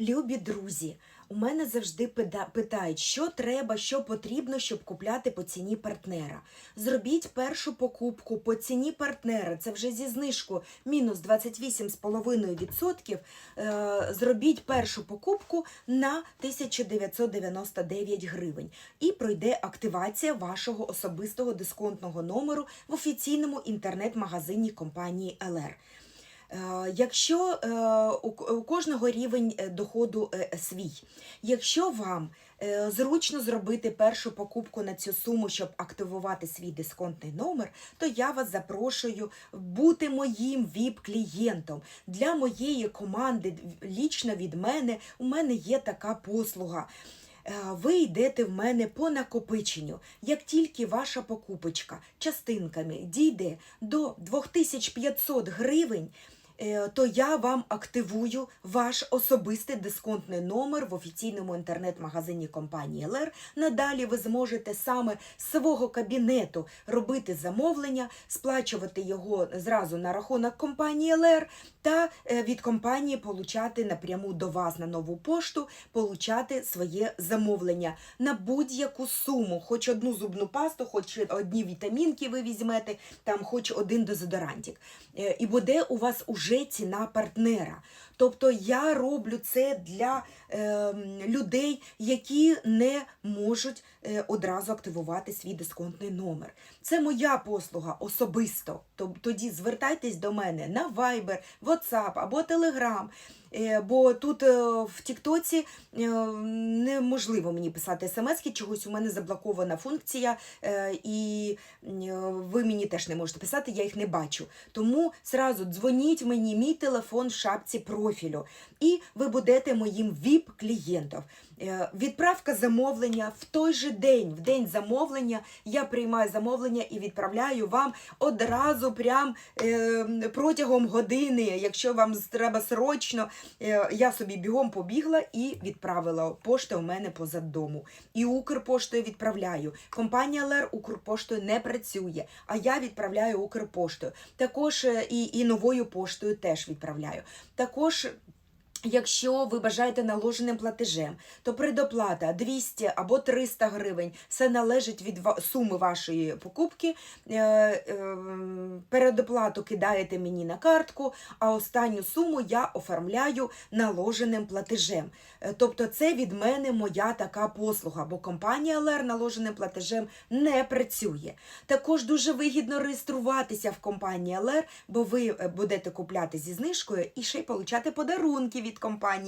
Любі друзі, у мене завжди питають, що треба, що потрібно, щоб купляти по ціні партнера. Зробіть першу покупку по ціні партнера, це вже зі знижкою мінус 28,5%. Е, зробіть першу покупку на 1999 гривень і пройде активація вашого особистого дисконтного номеру в офіційному інтернет-магазині компанії LR. Е, Якщо е, у кожного рівень е, доходу свій, якщо вам зручно зробити першу покупку на цю суму, щоб активувати свій дисконтний номер, то я вас запрошую бути моїм ВІП-клієнтом. Для моєї команди, лічно від мене, у мене є така послуга. Ви йдете в мене по накопиченню. Як тільки ваша покупочка частинками дійде до 2500 гривень, то я вам активую ваш особистий дисконтний номер в офіційному інтернет-магазині компанії LR. Надалі ви зможете саме з свого кабінету робити замовлення, сплачувати його зразу на рахунок компанії LR та е, від компанії получати напряму до вас на нову пошту, получати своє замовлення на будь-яку суму, хоч одну зубну пасту, хоч одні вітамінки ви візьмете, там хоч один дезодорантик. Е, І буде у вас уже ціна партнера. Тобто я роблю це для е, людей, які не можуть е, одразу активувати свій дисконтний номер. Це моя послуга особисто. Тоді звертайтесь до мене на Viber, WhatsApp або Telegram. Е, Бо тут е, в Тіктоці е, неможливо мені писати смс чогось у мене заблокована функція, і ви мені теж не можете писати, я їх не бачу. Тому зразу дзвоніть мені, мій телефон в шапці профілю, і ви будете моїм ВІП-клієнтом. Е, Відправка замовлення в той же день, в день замовлення, я приймаю замовлення і відправляю вам одразу, прям е, протягом години. Якщо вам треба срочно, е, я собі бігом побігла і відправила. Пошта у мене позад дому. І Укрпоштою відправляю. Компанія ЛР Укрпоштою не працює, а я відправляю Укрпоштою. Також і, і новою поштою теж відправляю. Також Якщо ви бажаєте наложеним платежем, то предоплата 200 або 300 гривень. Все належить від суми вашої покупки. Е, е, Передоплату кидаєте мені на картку, а останню суму я оформляю наложеним платежем. Е, Тобто це від мене моя така послуга, бо компанія LR наложеним платежем не працює. Також дуже вигідно реєструватися в компанії LR, бо ви будете купляти зі знижкою і ще й получати подарунки від компанії.